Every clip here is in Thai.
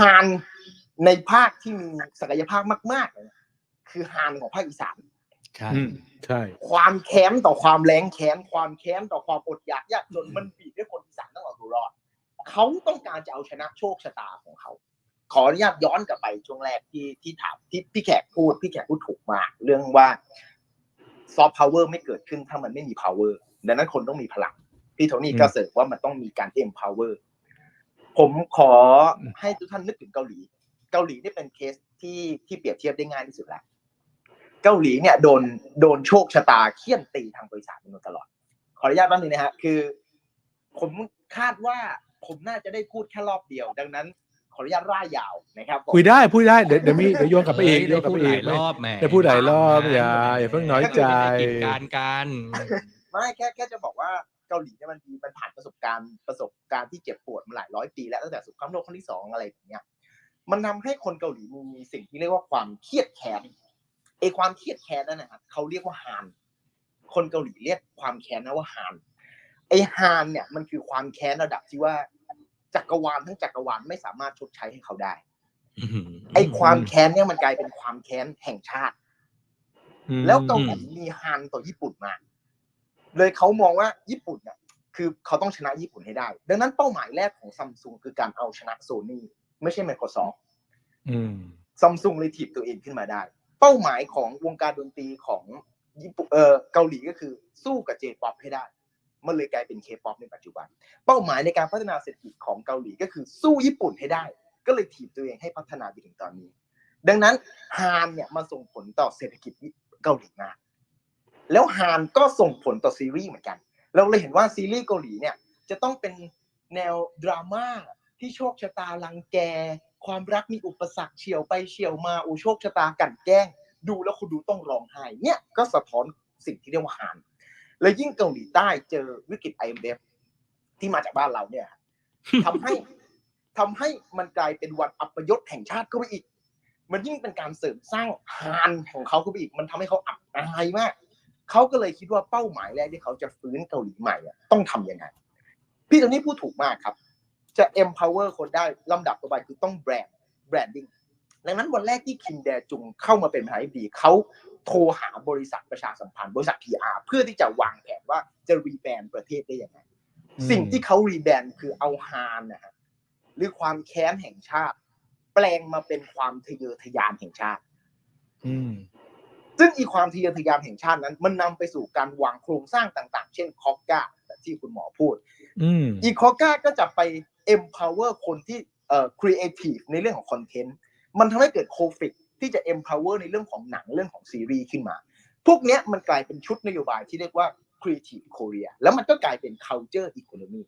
ฮานในภาคที่มีศักยภาพมากๆเลยคือฮานของภาคอีสานใช่อืมใช่ ความแค้นต่อความแรงแค้นความแค้นต่อความอดอยากยากจนมันบีบให้คนอีสานต้องเอาตัวรอดเขาต้องการจะเอาชนะโชคชะตาของเขา ขออนุญาตย้อนกลับไปช่วงแรกที่ที่ถามที่พี่แขกพูดพี่แขกพูดถูกมาก เรื่องว่าซอฟต์พาวเวอร์ไม่เกิดขึ้นถ้ามันไม่มี power ดังนั้นคนต้องมีพลังพี่โทนี่ก็เสริมว่ามันต้องมีการ empower ผมขอให้ทุกท่านนึกถึงเกาหลี เกาหลีนี่เป็นเคสที่ที่เปรียบเทียบได้ง่ายที่สุดแล้วเกาหลีเนี่ยโดนโดนโชคชะตาเคี่ยนตีทางบริษัทมาตลอด ขออนุญาตแป๊บนึงนะฮะคือ ผมคาดว่าผมน่าจะได้พูดแค่รอบเดียว ดังนั้น ขออนุญาตร่ายยาวนะครับผมคุยได้พูดได้เดี๋ยวเดี๋ยวมีเดี๋ยวโยนกลับไปอีกเฮ้ยโยนกลับพูไปดหอีลากยรอบแหมได้พูดหลายรอบอย่าอย่าเพิ่งน้อยใจกิจการการไม่แค่แค่จะบอกว่า เกาหลีเนี่ยมันมีมันผ่านประสบการณ์ประสบการณ์ที่เจ็บปวดมาหลายร้อยปีแล้วตั้งแต่สงครามโลกครั้งที่สองอะไรแบบเนี้ยมันทำให้คนเกาหลีมีสิ่งที่เรียกว่าความเครียดแค้นไอความเครียดแค้นนั่นนะครับเขาเรียกว่าฮาน คนเกาหลีเรียกความแค้นนะว่าฮานไอฮานเนี่ยมันคือความแค้นระดับที่ว่าจักรวาลทั้งจักรวาลไม่สามารถชดใช้ให้เขาได้ไอความแค้นเนี่ยมันกลายเป็นความแค้นแห่งชาติอืมแล้วเกาหลีมีฮันต่อญี่ปุ่นมาก เลยเขามองว่าญี่ปุ่นเนี่ยคือเขาต้องชนะญี่ปุ่นให้ได้ ดังนั้นเป้าหมายแรกของซัมซุงคือการเอาชนะโซนี่ไม่ใช่ Microsoft อืมซัมซุงเลยถีบตัวเองขึ้นมาได้ เป้าหมายของวงการดนตรีของญี่ปุ่นเออเกาหลีก็คือสู้กับเจป๊อปให้ได้ มันเลยกลายเป็นเคป๊อปในปัจจุบัน เป้าหมายในการพัฒนาเศรษฐกิจของเกาหลีก็คือสู้ญี่ปุ่นให้ได้ ก็เลยถีบตัวเองให้พัฒนาไปถึงตอนนี้ ดังนั้นฮานเนี่ยมันส่งผลต่อเศรษฐกิจเกาหลีมาก แล้วฮานก็ส่งผลต่อซีรีส์เหมือนกัน เราเลยเห็นว่าซีรีส์เกาหลีเนี่ยจะต้องเป็นแนวดราม่าที่โชคชะตาลังแก ความรักมีอุปสรรคเฉียวไปเฉียวมาโอ้โชคชะตากันแกล้ง ดูแล้วคุณดูต้องร้องไห้เนี่ยก็สะท้อนสิ่งที่เรียกว่าฮานและยิ่งเกาหลีใต้เจอวิกฤต IMF ที่มาจากบ้านเราเนี่ยทำให้ทำให้มันกลายเป็นวันอัปยศแห่งชาติเข้าไปอีก มันยิ่งเป็นการเสริมสร้างฮานของเขาเข้าไปอีก มันทำให้เขาอับอายมาก เขาก็เลยคิดว่าเป้าหมายแรกที่เขาจะฟื้นเกาหลีใหม่อะต้องทำยังไง พี่ตรงนี้พูดถูกมากครับ จะ empower คนได้ลำดับต่อไปคือต้องแบรนด์ branding ดังนั้นวันแรกที่คิมแดจุงเข้ามาเป็นประธานาธิบดีเขาโทรหาบริษัทประชาสัมพันธ์บริษัท PR เพื่อที่จะวางแผนว่าจะรีแบรนด์ประเทศได้ยังไงสิ่งที่เขารีแบรนด์คือเอาฮานนะฮะหรือความแค้นแห่งชาติ แปลงมาเป็นความทะเยอทะยานแห่งชาติอืม ซึ่งอีความทะเยอทะยานแห่งชาตินั้น มันนำไปสู่การวางโครงสร้างต่าง ๆ เช่นคอกกาที่คุณหมอพูดอืมอีคอกาก็จะไป empower คนที่เอ่อ creative ในเรื่องของคอนเทนต์มันทำให้เกิดโคฟิกที่จะ empower ในเรื่องของหนังเรื่องของซีรีส์ขึ้นมา พวกเนี้ยมันกลายเป็นชุดนโยบายที่เรียกว่า creative Korea แล้วมันก็กลายเป็น culture economy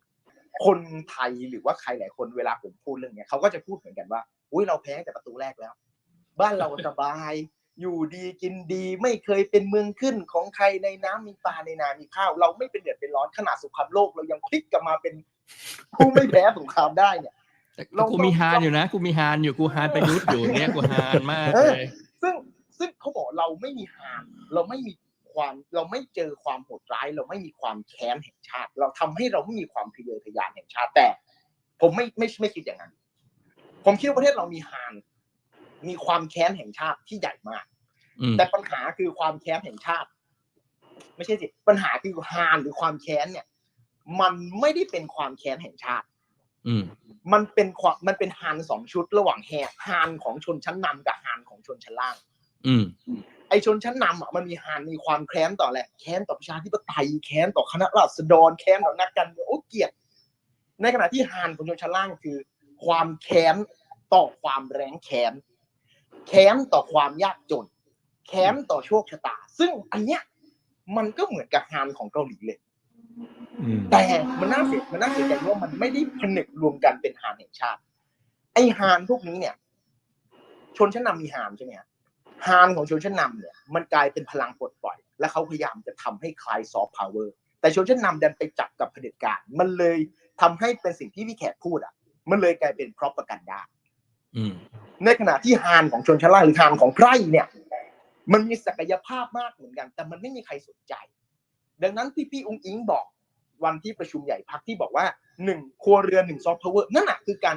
คนไทยหรือว่าใครหลายคนเวลาผมพูดเรื่องเนี้ยเขาก็จะพูดเหมือนกันว่า อุ้ยเราแพ้ตั้งแต่ประตูแรกแล้ว บ้านเราสบาย อยู่ดีกินดีไม่เคยเป็นเมืองขึ้นของใครในน้ำมีปลาในนามีข้าว เราไม่เป็นเดือดเป็นร้อนขนาดสงครามโลกเรายังพลิกกลับมาเป็นผู้ไม่แพ้สงครามได้เนี่ยแต่กูมีฮานอยู่นะกูมีฮานอยู่กูฮานประยุทธ์อยู่เนี่ยกูฮานมากเลยซึ่งซึ่งเขาบอกเราไม่มีหามเราไม่มีความเราไม่เจอความโหดร้าย เราไม่มีความแค้นแห่งชาติ เราทำให้เราไม่มีความทะเยอทะยานแห่งชาติแต่ ผมไม่ไม่ไม่คิดอย่างนั้น ผมคิดว่าประเทศเรามีฮาน มีความแค้นแห่งชาติที่ใหญ่มากอืมแต่ปัญหาคือความแค้นแห่งชาติ ไม่ใช่สิปัญหาคือฮานหรือความแค้นเนี่ย มันไม่ได้เป็นความแค้นแห่งชาติ อืมมันเป็นความมันเป็นฮานสองชุดระหว่างแฮฮานของชนชั้นนำกับฮานของชนชั้นล่าง อืมไอชนชั้นนำอะมันมีฮานมีความแค้นต่อแหละไรแค้นต่อประชาธิปไตยแค้นต่อคณะราษฎรแค้นต่อนักการเมืองโอ้เกลียดในขณะที่ฮานของชนชั้นล่างคือ ความแค้นต่อความแรงแค้น แค้นต่อความยากจน แค้นต่อโชคชะตา ซึ่งอันเนี้ยมันก็เหมือนกับฮานของเกาหลีเลยอืมแต่มันน่าเสียมันน่าเสียใจว่ามันไม่ได้ผนึกรวมกันเป็นฮานแห่งชาติ ไอฮานพวกนี้เนี่ย ชนชั้นนำมีฮานใช่ไหมฮะฮานของชนชั้นนำเนี่ย มันกลายเป็นพลังปลดปล่อย และเขาพยายามจะทำให้คลายซอฟต์พาวเวอร์แต่ชนชั้นนำดันไปจับกับเผด็จการ มันเลยทำให้เป็นสิ่งที่พี่แขกพูดอะ มันเลยกลายเป็นพรอพกันดาอืม ในขณะที่ฮานของชนชั้นล่างหรือฮานของไพร่เนี่ย มันมีศักยภาพมากเหมือนกัน แต่มันไม่มีใครสนใจ ดังนั้นที่พี่อุ้งอิงบอกวันที่ประชุมใหญ่พักที่บอกว่าหนึ่งครัวเรือนหนึ่งซอฟต์พาวเวอร์นั่นแหะคือการ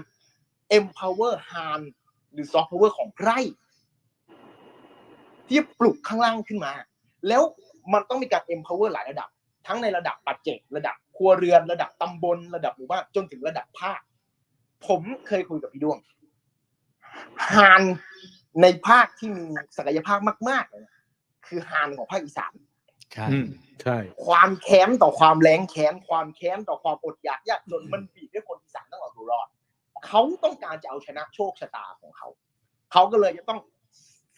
empower Han หรือ soft power ของไพร่ที่ปลุกข้างล่างขึ้นมา แล้วมันต้องมีการ empower หลายระดับ ทั้งในระดับปัจเจกระดับครัวเรือนระดับตำบล ระดับหมู่บ้านจนถึงระดับภาคผมเคยคุยกับพี่ดวง ฮานในภาคที่มีศักยภาพมากๆเลยนะคือฮานของภาคอีสานใช่อืมใช่ ความแค้นต่อความแรงแค้นความแค้นต่อความอดอยากยากจนมันบีบให้คนอีสานต้องเอาตัวรอดเขาต้องการจะเอาชนะโชคชะตาของเขาเขาก็เลยจะต้อง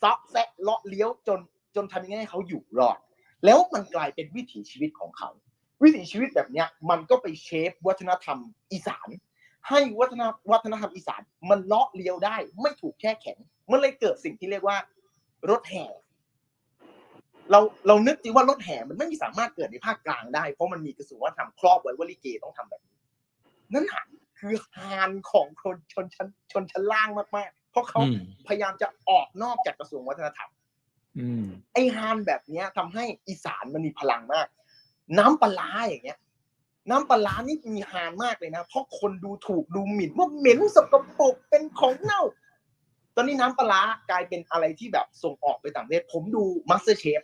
ซอกแซะเลาะเลี้ยวจนจนทำยังไงให้เขาอยู่รอด แล้วมันกลายเป็นวิถีชีวิตของเขา วิถีชีวิตแบบเนี้ยมันก็ไปเชฟวัฒนธรรมอีสาน ให้วัฒนวัฒนธรรมอีสานมันเลาะเลี้ยวได้ ไม่ถูกแช่แข็ง มันเลยเกิดสิ่งที่เรียกว่ารถแห่ เราเรานึกจริงว่ารถแห่มันไม่มีสามารถเกิดในภาคกลางได้ เพราะมันมีกระทรวงวัฒนธรรมครอบไว้ว่าลิเกต้องทำแบบนี้ นั่นหะคือฮานของคนชนชั้นชนชั้นล่างมากๆ เพราะเขาอืมพยายามจะออกนอกจากกระทรวงวัฒนธรรมอืมไอ้ฮานแบบเนี้ยทำให้อีสานมันมีพลังมาก น้ำปลาร้าอย่างเงี้ย น้ำปลาร้านี่มีฮานมากเลยนะ เพราะคนดูถูกดูหมิ่นว่าเหม็นสกปรกเป็นของเน่า ตอนนี้น้ำปลาร้ากลายเป็นอะไรที่แบบส่งออกไปต่างประเทศ ผมดูมาสเตอร์เชฟ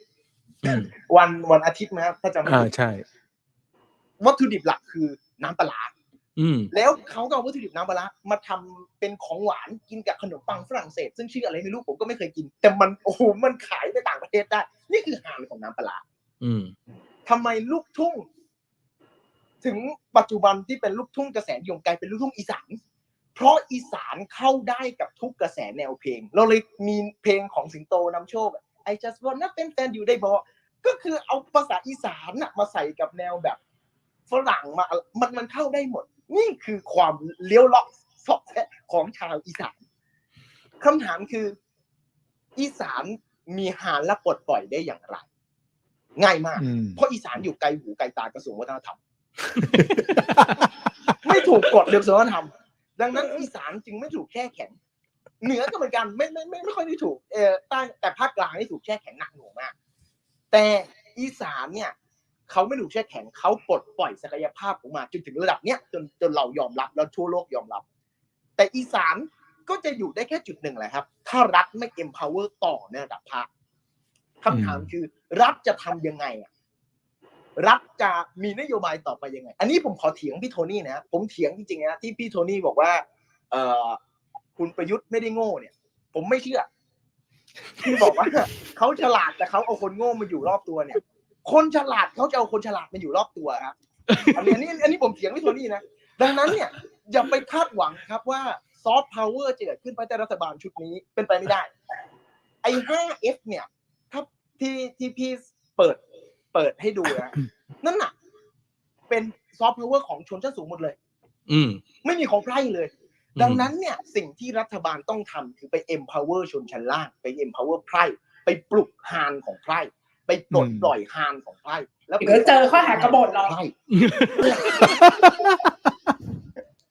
อืมวันวันอาทิตย์นะครับถ้าจำไม่อ่าผิดใช่ วัตถุดิบหลักคือน้ำปลาร้าอืมแล้วเขาก็เอาวัตถุดิบน้ำปลาร้ามาทำเป็นของหวานกินกับขนมปังฝรั่งเศส ซึ่งชื่ออะไรไม่รู้ผมก็ไม่เคยกิน แต่มันโอ้โหมันขายไปต่างประเทศได้ นี่คือหางของน้ำปลาร้าอืมทำไมลูกทุ่ง ถึงปัจจุบันที่เป็นลูกทุ่งกระแสนิยมกลายเป็นลูกทุ่งอีสานเพราะอีสานเข้าได้กับทุกกระแสแนวเพลง เราเลยมีเพลงของสิงโตนำโชคอะ I just wanna เป็นแฟนอยู่ได้บอกก็คือเอาภาษาอีสานน่ะมาใส่กับแนวแบบฝรั่งมามันมันเข้าได้หมด นี่คือความเลี้ยวเลาะสอบแทะของชาวอีสานคำถามคือ อีสานมีหารและปลดปล่อยได้อย่างไร ง่ายมากอืมเพราะอีสานอยู่ไกลหูไกลตากระทรวงวัฒนธรรม ไม่ถูกกฎเรื่องกระทรวงวัฒนธรรมดังนั้นอีสานจึงไม่ถูกแช่แข็ง เหนือก็เหมือนกันไม่ไม่ไม่ไม่ค่อยได้ถูกเออใต้แต่ภาคกลางนี่ถูกแช่แข็งหนักหน่วงมาก แต่อีสานเนี่ยเขาไม่ถูกแช่แข็งเขาปลดปล่อยศักยภาพออกมาจนถึงระดับเนี้ยจนจนเรายอมรับแล้วทั่วโลกยอมรับ แต่อีสานก็จะอยู่ได้แค่จุดหนึ่งแหละครับ ถ้ารัฐไม่ empower ต่อในระดับภาคคำถามคือรัฐจะทำยังไงอะ รัฐจะมีนโยบายต่อไปยังไง อันนี้ผมขอเถียงพี่โทนี่นะผมเถียงจริงๆนะที่พี่โทนี่บอกว่า เออคุณประยุทธ์ไม่ได้โง่เนี่ย ผมไม่เชื่อ ที่บอกว่าเขาฉลาดแต่เขาเอาคนโง่มาอยู่รอบตัวเนี่ย คนฉลาดเขาจะเอาคนฉลาดมาอยู่รอบตัวครับอันนี้อันนี้อันนี้ผมเถียงพี่โทนี่นะดังนั้นเนี่ยอย่าไปคาดหวังครับว่าซอฟต์พาวเวอร์จะเกิดขึ้นภายใต้รัฐบาลชุดนี้เป็นไปไม่ได้ ไอ้ 5F เนี่ย ถ้าที่ที่พี่เปิด เปิดให้ดูนะนั่นน่ะ เป็นซอฟต์พาวเวอร์ของชนชั้นสูงหมดเลย อืม ไม่มีของไพร่เลยอืมดังนั้นเนี่ยสิ่งที่รัฐบาลต้องทำคือไป empower ชนชั้นล่าง ไป empower ไพร่ไปปลุกฮานของไพร่ไปปลดอืมปล่อยฮานของไพร่แล้วเดี๋ยวเจอข้อหากบฏหรอก ไพร่